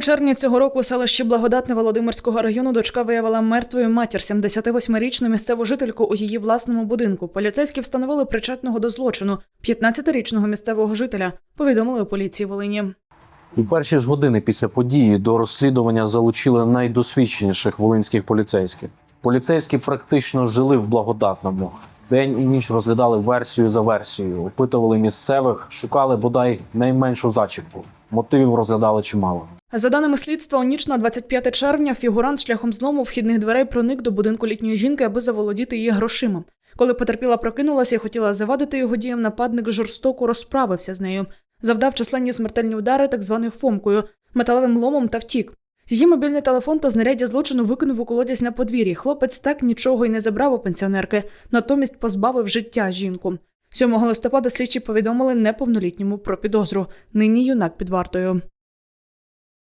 Червні цього року у селищі Благодатне Володимирського району дочка виявила мертвою матір 78-річну місцеву жительку у її власному будинку. Поліцейські встановили причетного до злочину 15-річного місцевого жителя. Повідомили у поліції Волині. У перші ж години після події до розслідування залучили найдосвідченіших волинських поліцейських. Поліцейські практично жили в благодатному. День і ніч розглядали версію за версією, опитували місцевих, шукали бодай найменшу зачіпку. Мотивів розглядали чимало. За даними слідства, у ніч на 25 червня фігурант шляхом злому вхідних дверей проник до будинку літньої жінки, аби заволодіти її грошима. Коли потерпіла прокинулася і хотіла завадити його діям, нападник жорстоко розправився з нею, завдав численні смертельні удари так званою фомкою, металевим ломом та втік. Її мобільний телефон та знаряддя злочину викинув у колодязь на подвір'ї. Хлопець так нічого й не забрав у пенсіонерки, натомість позбавив життя жінку. 7 листопада слідчі повідомили неповнолітньому про підозру. Нині юнак під вартою.